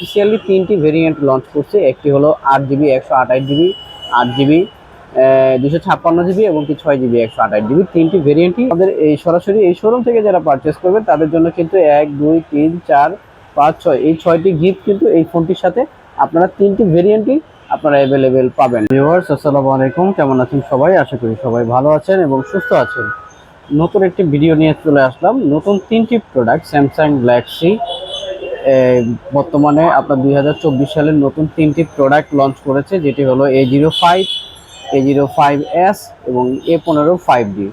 Officially তিনটি variant launch করছে। একটি হলো আট জিবি একশো আঠাশ জিবি আট জিবি দুশো ছাপ্পান্ন জিবি এবং কি ছয় জিবি একশো আঠাশ জিবি তিনটি ভেরিয়েন্টই আমাদের এই সরাসরি এই শোরুম থেকে যারা পারচেস করবেন, তাদের জন্য কিন্তু এক, দুই, তিন, চার, পাঁচ, ছয়, এই ছয়টি গিফট কিন্তু এই ফোনটির সাথে আপনারা তিনটি ভেরিয়েন্টই আপনারা অ্যাভেলেবেল পাবেন। ভিউয়ার্স আসসালামু আলাইকুম। কেমন আছেন সবাই? আশা করি সবাই ভালো আছেন এবং সুস্থ আছেন। নতুন একটি ভিডিও নিয়ে চলে আসলাম। নতুন তিনটি প্রোডাক্ট স্যামসাং গ্যালাক্সি বর্তমানে আপনার দু হাজার চব্বিশ সালের নতুন তিনটি প্রোডাক্ট লঞ্চ করেছে, যেটি হলো A zero five A zero five S এবং এ পনেরো ফাইভ ডি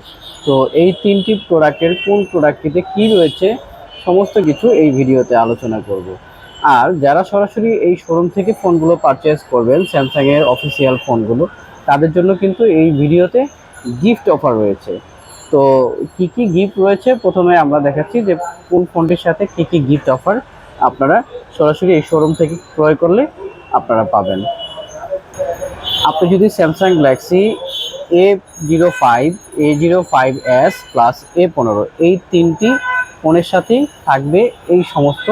তো এই তিনটি প্রোডাক্টের কোন প্রোডাক্টটিতে কী রয়েছে, সমস্ত কিছু এই ভিডিওতে আলোচনা করব। আর যারা সরাসরি এই শোরুম থেকে ফোনগুলো পারচেস করবেন স্যামসাংয়ের অফিসিয়াল ফোনগুলো তাদের জন্য কিন্তু এই ভিডিওতে গিফট অফার রয়েছে। তো কি কি গিফট রয়েছে, প্রথমে আমরা দেখাচ্ছি যে কোন ফোনটির সাথে কি কি গিফট অফার আপনারা সরাসরি এই শোরুম থেকে ক্রয় করলে আপনারা পাবেন। আপনি যদি Samsung Galaxy A zero five A zero five S plus A পনেরো, এই তিনটি ফোনের সাথেই থাকবে এই সমস্ত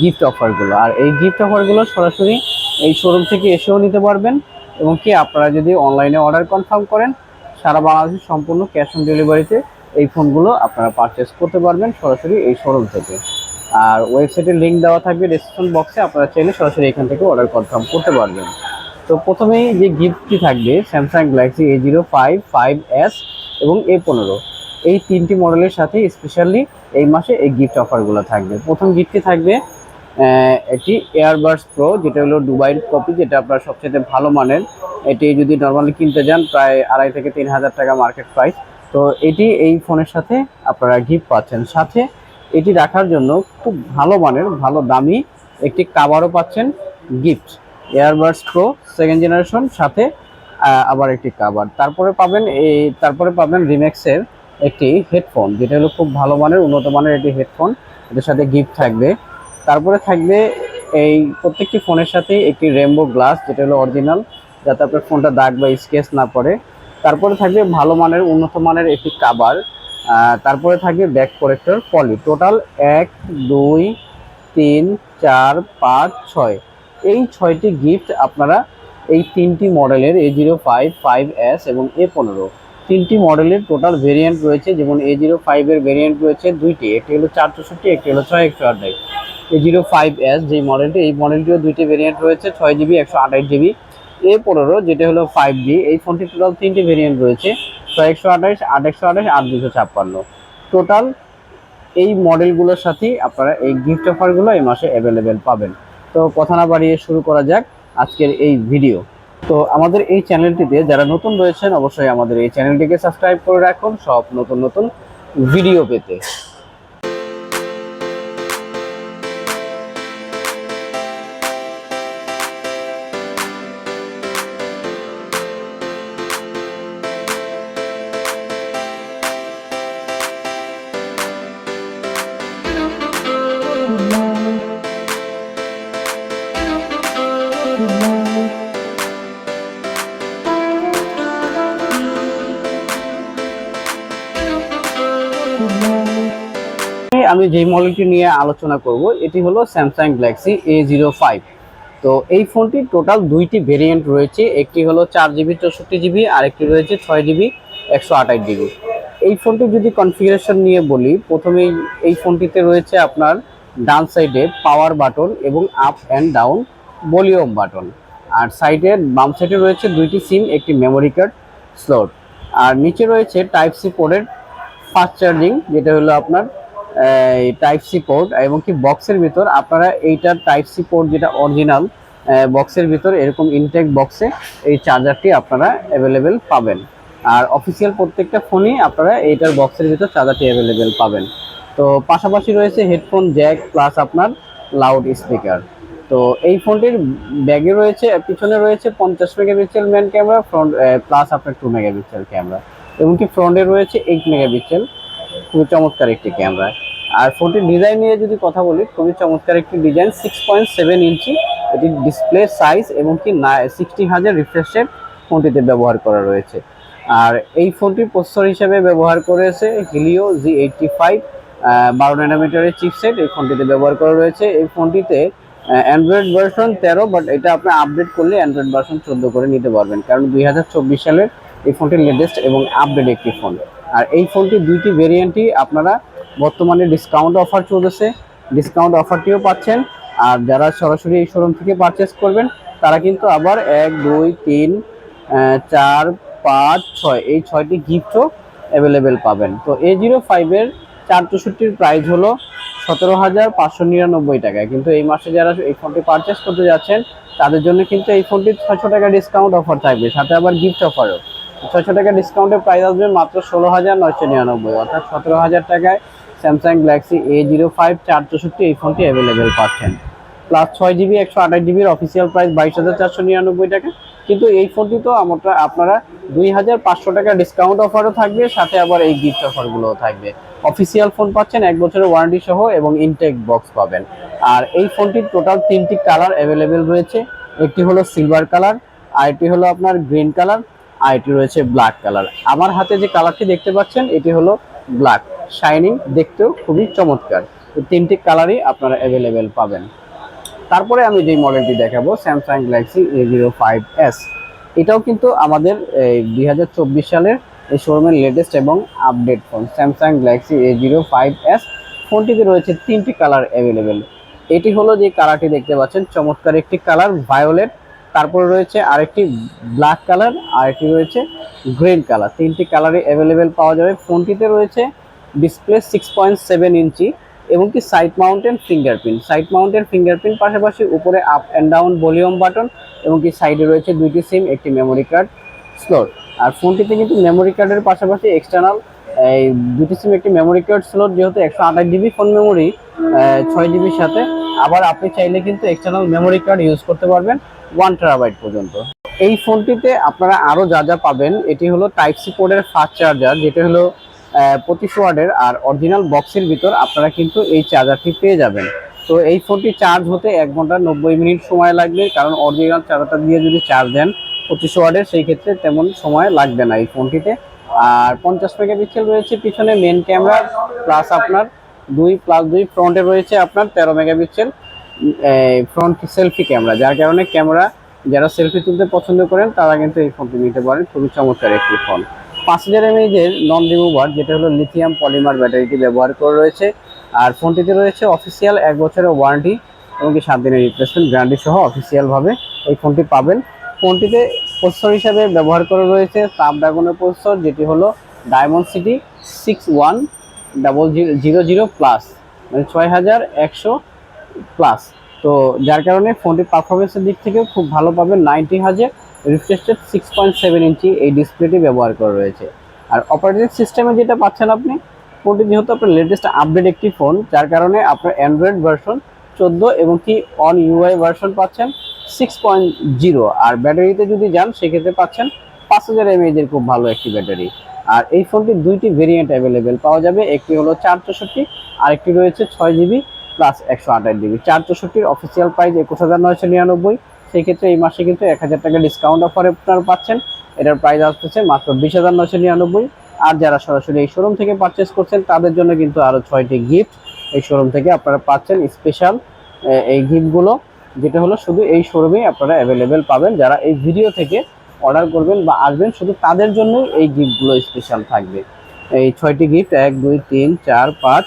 গিফট অফারগুলো আর এই গিফট অফারগুলো সরাসরি এই শোরুম থেকে এসেও নিতে পারবেন এবং কি আপনারা যদি অনলাইনে অর্ডার কনফার্ম করেন, সারা বাংলাদেশে সম্পূর্ণ ক্যাশ অন ডেলিভারিতে এই ফোনগুলো আপনারা পারচেস করতে পারবেন সরাসরি এই শোরুম থেকে। আর ওয়েবসাইটের লিঙ্ক দেওয়া থাকবে ডিসক্রিপশন বক্সে আপনারা চাইলে সরাসরি এখান থেকে অর্ডার কনফার্ম করতে পারবেন। তো প্রথমেই যে গিফটটি থাকবে Samsung Galaxy A zero five five S এবং এ পনেরো। এই তিনটি মডেলের সাথে স্পেশালি এই মাসে এই গিফট অফারগুলো থাকবে। প্রথম গিফটটি থাকবে একটি এয়ারবার্স প্রো যেটা হলো দুবাইয়ের কপি যেটা আপনার সবচেয়ে ভালো মানের। এটি যদি নর্মালি কিনতে যান, প্রায় আড়াই থেকে তিন হাজার টাকা মার্কেট প্রাইস তো এটি এই ফোনের সাথে আপনারা গিফট পাচ্ছেন। সাথে এটি রাখার জন্য খুব ভালো মানের, ভালো দামি একটি কাভারও পাচ্ছেন gift. Airbuds pro second generation সাথে আবার একটি কাভার তারপরে পাবেন এই, তারপরে পাবেন রিম্যাক্সের একটি হেডফোন, যেটা হলো খুব ভালো মানের, উন্নত মানের একটি হেডফোন। এটার সাথে গিফট থাকবে। তারপরে থাকবে এই প্রত্যেকটি ফোনের সাথে একটি রেমবো গ্লাস, যেটা হলো অরিজিনাল, যাতে আপনার ফোনটা দাগ বা স্কেচ না পড়ে। তারপরে থাকবে ভালো মানের, উন্নত মানের একটি কাভার তারপরে থাকবে ব্যাক করেক্টর পলি টোটাল এক, দুই, তিন, চার, পাঁচ, ছয়। এই ছয়টি গিফট আপনারা এই তিনটি মডেলের A zero five five S এবং এ পনেরো। তিনটি মডেলের টোটাল ভেরিয়েন্ট রয়েছে, যেমন এ জিরো ফাইভের ভেরিয়েন্ট রয়েছে দুইটি। একটি হলো চার চৌষট্টি, একটি হলো ছয় একশো আঠাশ এ জিরো ফাইভ এস যেই মডেলটি এই মডেলটিও দুইটি ভেরিয়েন্ট রয়েছে, ছয় জিবি একশো আঠাশ জিবি এ পনেরো, যেটা হলো ফাইভ জি এই ফোনটি টোটাল তিনটি ভেরিয়েন্ট রয়েছে। ছয় একশো আঠাশ, আট একশো আঠাশ, আট দুশো ছাপ্পান্ন। টোটাল এই মডেলগুলোর সাথেই আপনারা এই গিফট অফারগুলো এই মাসে অ্যাভেলেবেল পাবেন। তো কথা না বাড়িয়ে শুরু করা যাক আজকের এই ভিডিও তো আমাদের এই চ্যানেলটিতে যারা নতুন রয়েছেন, অবশ্যই আমাদের এই চ্যানেলটিকে সাবস্ক্রাইব করে রাখুন, সব নতুন নতুন ভিডিও পেতে। আমি যেই মডেলটি নিয়ে আলোচনা করব, এটি হলো Samsung Galaxy A zero five তো এই ফোনটি টোটাল দুইটি ভেরিয়েন্ট রয়েছে, একটি হলো চার জিবি চৌষট্টি জিবি আর একটি রয়েছে ছয় জিবি একশো আঠাশ জিবি এই ফোনটি যদি কনফিগারেশন নিয়ে বলি, প্রথমেই এই ফোনটিতে রয়েছে আপনার ডান সাইডে পাওয়ার বাটন এবং up and down volume button. আর সাইডে, বাম সাইডে রয়েছে দুইটি সিম, একটি মেমোরি কার্ড স্লট আর নিচে রয়েছে টাইপ সি পোর্টের ফাস্ট চার্জিং যেটা হলো আপনার টাইপ সি পোর্ট এবং কি বক্সের ভিতর আপনারা এইটার টাইপ সি পোর্ট যেটা অরিজিনাল বক্সের ভিতর এরকম ইনটেক বক্সে এই চার্জারটি আপনারা অ্যাভেলেবেল পাবেন। আর অফিসিয়াল প্রত্যেকটা ফোনই আপনারা এইটার বক্সের ভিতর চার্জারটি অ্যাভেলেবেল পাবেন। তো পাশাপাশি রয়েছে হেডফোন জ্যাক প্লাস আপনার লাউড স্পিকার তো এই ফোনটির ব্যাগে রয়েছে, পিছনে রয়েছে পঞ্চাশ megapixel main camera front plus আপনার টু মেগাপিক্সেল ক্যামেরা। এমনকি ফ্রন্টে রয়েছে এইট মেগাপিক্সেল খুবই চমৎকার একটি ক্যামেরা। আর ফোনটির ডিজাইন নিয়ে যদি কথা বলি, খুবই চমৎকার একটি design six point seven inch. এটি ডিসপ্লে সাইজ এবং কি সিক্সটি হাজার রিফ্রেশের ফোনটিতে ব্যবহার করা রয়েছে। আর এই ফোনটি প্রসেসর হিসেবে ব্যবহার করেছে হিলিও জি এইটটি ফাইভ বারো ন্যানোমিটারের চিপসেট এই ফোনটিতে ব্যবহার করা রয়েছে। এই ফোনটিতে অ্যান্ড্রয়েড ভার্সন তেরো বাট এটা আপনি আপডেট করলে অ্যান্ড্রয়েড ভার্সন চোদ্দ করে নিতে পারবেন। কারণ দুই হাজার চব্বিশ সালের এই ফোনটি লেটেস্ট এবং আপডেট একটি ফোন আর এই ফোনটি দুইটি ভেরিয়েন্টই আপনারা বর্তমানে ডিসকাউন্ট অফার চলতেছে। ডিসকাউন্ট অফারটিও পাচ্ছেন। আর যারা সরাসরি এই শোরুম থেকে পারচেস করবেন, তারা কিন্তু আবার এক, দুই, তিন চার, পাঁচ, ছয়, এই ছয়টি গিফটও অ্যাভেলেবেল পাবেন। তো এ জিরো ফাইভের চার চৌষট্টির প্রাইস হলো সতেরো হাজার পাঁচশো নিরানব্বই টাকায়। কিন্তু এই মাসে যারা এই ফোনটি পারচেস করতে যাচ্ছেন, তাদের জন্য কিন্তু এই ফোনটি ছয়শো টাকা ডিসকাউন্ট অফার থাকবে। সাথে আবার গিফট অফারও ছয়শো টাকা ডিসকাউন্টের প্রাইস আসবে মাত্র ষোলো হাজার নয়শো নিরানব্বই। অর্থাৎ সতেরো হাজার টাকায় Samsung Galaxy A zero five চার চৌষট্টি এই ফোনটি অ্যাভেলেবেল পাচ্ছেন। প্লাস ছয় জিবি একশো আঠাশ জিবির অফিসিয়াল প্রাইস বাইশ হাজার চারশো নিরানব্বই টাকা। কিন্তু এই ফোনটি তো আমরা, আপনারা দুই হাজার পাঁচশো টাকা ডিসকাউন্ট অফারও থাকবে, সাথে আবার এই গিফট অফারগুলোও থাকবে। অফিসিয়াল ফোন পাচ্ছেন এক বছরের ওয়ারেন্টি সহ এবং ইনটেক বক্স পাবেন। আর এই ফোনটির টোটাল তিনটি কালার অ্যাভেলেবেল রয়েছে। একটি হলো সিলভার কালার আরেকটি হলো আপনার গ্রিন কালার আরেকটি রয়েছে ব্ল্যাক কালার আমার হাতে যে কালারটি দেখতে পাচ্ছেন, এটি হলো ব্ল্যাক শাইনিং দেখতেও খুবই চমৎকার। তিনটি কালারই আপনারা অ্যাভেলেবেল পাবেন। তারপরে আমি যে মডেলটি দেখাবো Samsung Galaxy A zero five S এটাও কিন্তু আমাদের এই দুই হাজার চব্বিশ সালের এই শোরুমের লেটেস্ট এবং update phone Samsung Galaxy A zero five S ফোনটিতে রয়েছে তিনটি কালার অ্যাভেলেবেল এটি হলো যে কালারটি দেখতে পাচ্ছেন, চমৎকার একটি কালার ভায়োলেট তারপরে রয়েছে আরেকটি ব্ল্যাক কালার আরেকটি রয়েছে গ্রিন কালার তিনটি কালারই অ্যাভেলেবেল পাওয়া যাবে। ফোনটিতে রয়েছে display six point seven inch এবং কি side mounted fingerprint side mounted fingerprint পাশাপাশি উপরে up and down volume button এবং কি সাইডে রয়েছে দুইটি সিম একটি মেমোরি কার্ড স্লট আর ফোনটিতে কিন্তু মেমোরি কার্ডের পাশাপাশি এক্সটার্নাল এই দুটি সিম একটি মেমোরি কার্ড স্লট যেহেতু একশো আঠাশ জিবি ফোন মেমোরি ছয় জিবির সাথে। আবার আপনি চাইলে কিন্তু এক্সটার্নাল মেমোরি কার্ড ইউজ করতে পারবেন ওয়ান টেরাবাইট পর্যন্ত। এই ফোনটিতে আপনারা আরও যা যা পাবেন, এটি হলো টাইপ সি পোর্টের ফাস্ট চার্জার যেটা হলো পঁচিশ ওয়ার্ডের আর অরিজিনাল বক্সের ভিতর আপনারা কিন্তু এই চার্জারটি পেয়ে যাবেন। তো এই ফোনটি চার্জ হতে এক ঘণ্টা নব্বই মিনিট সময় লাগবে, কারণ অরিজিনাল চার্জারটা দিয়ে যদি চার্জ দেন পঁচিশ ওয়ার্ডের সেই ক্ষেত্রে তেমন সময় লাগবে না এই ফোনটিতে। আর পঞ্চাশ মেগাপিক্সেল রয়েছে, পিছনে মেন ক্যামেরা প্লাস আপনার দুই প্লাস দুই ফ্রন্টে রয়েছে আপনার তেরো মেগাপিক্সেল ফ্রন্ট সেলফি ক্যামেরা যার কারণে ক্যামেরা যারা সেলফি তুলতে পছন্দ করেন, তারা কিন্তু এই ফোনটি নিতে পারেন। খুবই চমৎকার একটি ফোন পাঁচ হাজার এমএইচের নন রিমুভার যেটা হলো লিথিয়াম পলিমার ব্যাটারিটি ব্যবহার করে রয়েছে। আর ফোনটিতে রয়েছে অফিসিয়াল এক বছরের ওয়ারেন্টি এবং কি সাত দিনের রিপ্লেসমেন্ট গ্যারান্টি সহ অফিসিয়ালভাবে এই ফোনটি পাবেন। ফোনটিতে প্রসেসর হিসাবে ব্যবহার করে রয়েছে স্ন্যাপড্রাগনের প্রসেসর যেটি হলো dimensity six one double zero zero plus মানে ছয় হাজার একশো প্লাস তো যার কারণে ফোনটির পারফরমেন্সের দিক থেকে খুব ভালো পাবেন। নাইনটি হাজার refreshed six point seven inch এই ডিসপ্লেটি ব্যবহার করা রয়েছে। আর অপারেটিং সিস্টেমে যেটা পাচ্ছেন আপনি ফোনটি যেহেতু আপনার লেটেস্ট আপডেট একটি ফোন যার কারণে আপনার অ্যান্ড্রয়েড ভার্সন চোদ্দ এবং কি অন ইউআই ভার্সন পাচ্ছেন সিক্স পয়েন্ট জিরো আর ব্যাটারিতে যদি যান, সেক্ষেত্রে পাচ্ছেন পাঁচ হাজার এমএইচের খুব ভালো একটি ব্যাটারি। আর এই ফোনটির দুইটি ভেরিয়েন্ট অ্যাভেলেবেল পাওয়া যাবে, একটি হলো চার চৌষট্টি, আরেকটি রয়েছে ছয় জিবি প্লাস একশো আঠাশ জিবি চার চৌষট্টির অফিসিয়াল প্রাইস একুশ হাজার নয়শো নিরানব্বই। সেক্ষেত্রে এই মাসে কিন্তু এক হাজার টাকা ডিসকাউন্ট অফারে আপনারা পাচ্ছেন। এটার প্রাইস আসতেছে মাত্র বিশ হাজার নয়শো নিরানব্বই। আর যারা সরাসরি এই শোরুম থেকে পারচেস করছেন, তাদের জন্য কিন্তু আরও ছয়টি গিফট এই শোরুম থেকে আপনারা পাচ্ছেন। স্পেশাল এই গিফটগুলো যেটা হলো শুধু এই শোরুমেই আপনারা অ্যাভেলেবেল পাবেন। যারা এই ভিডিও থেকে অর্ডার করবেন বা আসবেন, শুধু তাদের জন্যই এই গিফটগুলো স্পেশাল থাকবে। এই ছয়টি গিফট এক, দুই, তিন, চার, পাঁচ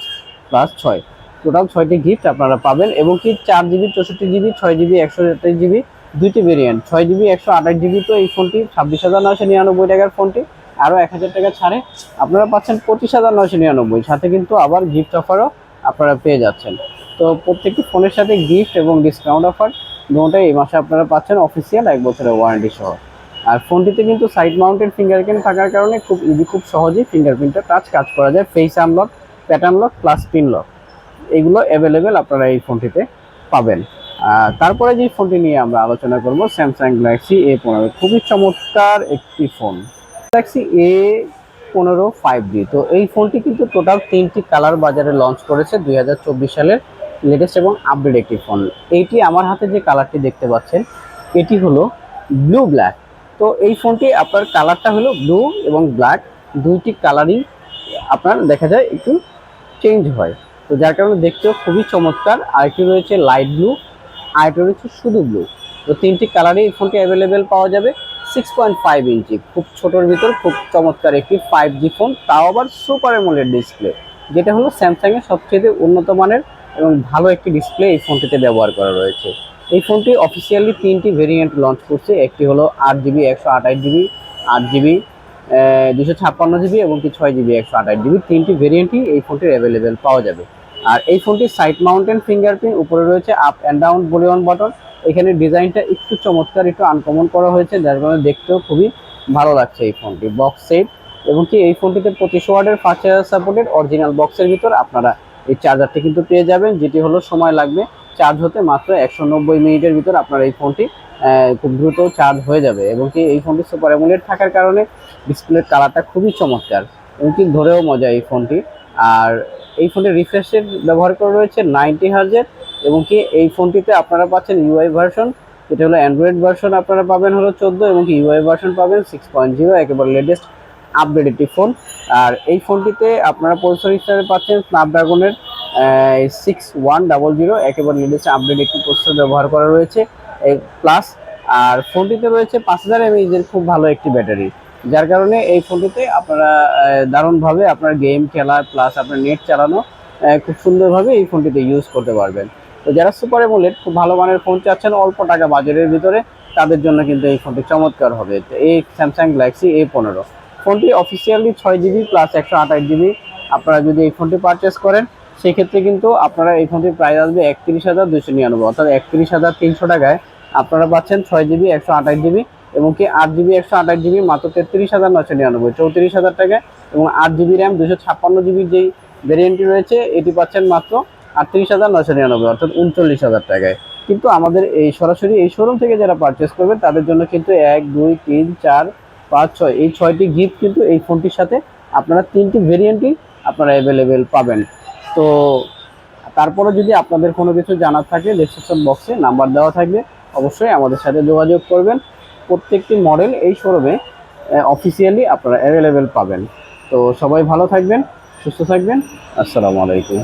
প্লাস ছয়। টোটাল ছয়টি গিফট আপনারা পাবেন এবং কি চার জিবি চৌষট্টি জিবি ছয় জিবি একশো আঠাশ জিবি দুইটি ভেরিয়েন্ট ছয় জিবি একশো আঠাশ জিবি তো এই ফোনটি ছাব্বিশ হাজার নয়শো নিরানব্বই টাকার ফোনটি আরও এক হাজার টাকা ছাড়ে। আপনারা পাচ্ছেন পঁচিশ হাজার নয়শো নিরানব্বই। সাথে কিন্তু আবার গিফট অফারও আপনারা পেয়ে যাচ্ছেন। তো প্রত্যেকটি ফোনের সাথে গিফট এবং ডিসকাউন্ট অফার দুটোটাই এই মাসে আপনারা পাচ্ছেন অফিসিয়াল এক বছরের ওয়ারেন্টি সহ। আর ফোনটিতে কিন্তু সাইড মাউন্টেড ফিঙ্গারপ্রিন্ট থাকার কারণে খুব ইজি খুব সহজেই ফিঙ্গারপ্রিন্টটা টাচ কাজ করা যায়। Face unlock pattern lock plus pin lock এগুলো অ্যাভেলেবেল আপনারা এই ফোনটিতে পাবেন। তারপরে যে ফোনটি নিয়ে আমরা আলোচনা করব স্যামসাং গ্যালাক্সি এ পনেরো। খুবই চমৎকার একটি ফোন। গ্যালাক্সি এ পনেরো ফাইভ জি তো এই ফোনটি কিন্তু টোটাল তিনটি কালার বাজারে লঞ্চ করেছে দুই হাজার চব্বিশ সালের লেটেস্ট এবং আপডেট একটি ফোন এইটি আমার হাতে যে কালারটি দেখতে পাচ্ছেন, এটি হলো ব্লু ব্ল্যাক তো এই ফোনটি আপনার কালারটা হলো ব্লু এবং ব্ল্যাক দুইটি কালারই আপনার দেখা যায় একটু চেঞ্জ হয়। তো যার কারণে দেখতেও খুবই চমৎকার। আরেকটি রয়েছে লাইট ব্লু আরেকটা রয়েছে শুধু ব্লু তো তিনটি কালারই এই ফোনটি অ্যাভেলেবেল পাওয়া যাবে। সিক্স পয়েন্ট ফাইভ ইঞ্চি খুব ছোটোর ভিতর, খুব চমৎকার একটি ফাইভ জি ফোন তাও আবার সুপার এমোলেড ডিসপ্লে যেটা হলো স্যামসাংয়ের সবচেয়ে উন্নত মানের এবং ভালো একটি ডিসপ্লে এই ফোনটিতে ব্যবহার করা রয়েছে। এই ফোনটি অফিসিয়ালি তিনটি ভেরিয়েন্ট লঞ্চ করছে, একটি হলো আট জিবি একশো আঠাশ জিবি আট জিবি দুশো ছাপ্পান্ন জিবি এবং কি ছয় জিবি একশো আঠাশ জিবি তিনটি ভেরিয়েন্টই এই ফোনটির অ্যাভেলেবেল পাওয়া যাবে। আর এই ফোনটির সাইড মাউন্টেন ফিঙ্গারপ্রিন্ট উপরে রয়েছে up and down volume button এখানে ডিজাইনটা একটু চমৎকার, একটু আনকমন করা হয়েছে, যার কারণে দেখতেও খুবই ভালো লাগছে এই ফোনটি। বক্স সেট এবং কি এই ফোনটিতে পঁচিশ ওয়ার্ডের ফাস্ট চার্জার সাপোর্টেড অরিজিনাল বক্সের ভিতর আপনারা এই চার্জারটি কিন্তু পেয়ে যাবেন, যেটি হলো সময় লাগবে চার্জ হতে মাত্র একশো নব্বই মিনিটের ভিতর আপনার এই ফোনটি খুব দ্রুত চার্জ হয়ে যাবে এবং কি এই ফোনটি সুপার অ্যামোলেড থাকার কারণে ডিসপ্লের কালারটা খুবই চমৎকার এবং কি ধরেও মজা এই ফোনটি। আর এই ফোনের রিফ্রেশের ব্যবহার করা রয়েছে নাইনটি হার্জের এবং কি এই ফোনটিতে আপনারা পাচ্ছেন ইউআই ভার্সন যেটা হলো অ্যান্ড্রয়েড ভার্সন আপনারা পাবেন হলো চোদ্দ এবং কি ইউআই ভার্সন পাবেন সিক্স পয়েন্ট জিরো একেবারে লেটেস্ট আপডেট একটি ফোন। আর এই ফোনটিতে আপনারা প্রসেসর হিসাবে পাচ্ছেন স্ন্যাপড্রাগনের সিক্স ওয়ান ডাবল জিরো একেবারে লেটেস্ট আপডেট একটি প্রসেসর ব্যবহার করা রয়েছে। প্লাস আর ফোনটিতে রয়েছে পাঁচ হাজার এমএইচের খুব ভালো একটি ব্যাটারি। যার কারণে এই ফোনটিতে আপনারা দারুণভাবে আপনার গেম খেলা প্লাস আপনার নেট চালানো খুব সুন্দরভাবে এই ফোনটিতে ইউজ করতে পারবেন। তো যারা সুপার এমোলেড খুব ভালো মানের ফোন চাচ্ছেন, অল্প টাকা বাজারের ভিতরে, তাদের জন্য কিন্তু এই ফোনটি চমৎকার হবে। এই স্যামসাং গ্যালাক্সি এ পনেরো। ফোনটি অফিসিয়ালি ছয় জিবি প্লাস একশো আঠাশ জিবি আপনারা যদি এই ফোনটি পারচেস করেন, সেক্ষেত্রে কিন্তু আপনারা এই ফোনটির প্রাইস আসবে একত্রিশ হাজার দুশো নিরানব্বই। অর্থাৎ একত্রিশ হাজার তিনশো টাকায় আপনারা পাচ্ছেন ছয় জিবি একশো আঠাশ জিবি এবং কি আট জিবি একশো আঠাশ জিবি মাত্র তেত্রিশ হাজার নশো নিরানব্বই। চৌত্রিশ হাজার টাকায় এবং আট জিবি র্যাম দুশো ছাপ্পান্ন জিবির যেই ভেরিয়েন্টটি রয়েছে, এটি পাচ্ছেন মাত্র আটত্রিশ হাজার নশো নিরানব্বই, অর্থাৎ উনচল্লিশ হাজার টাকায়। কিন্তু আমাদের এই সরাসরি এই শোরুম থেকে যারা পারচেস করবে, তাদের জন্য কিন্তু এক, দুই, তিন, চার, পাঁচ, ছয়, এই ছয়টি গিফট কিন্তু এই ফোনটির সাথে আপনারা তিনটি ভেরিয়েন্টই আপনারা অ্যাভেলেবেল পাবেন। তো তারপরে যদি আপনাদের কোনো কিছু জানার থাকে ডেসক্রিপশন বক্সে নাম্বার দেওয়া থাকবে, অবশ্যই আমাদের সাথে যোগাযোগ করবেন। প্রত্যেকটি মডেল এই শোরুমে অফিসিয়ালি আপনারা অ্যাভেলেবেল পাবেন। তো সবাই ভালো থাকবেন, সুস্থ থাকবেন। আসসালামু আলাইকুম।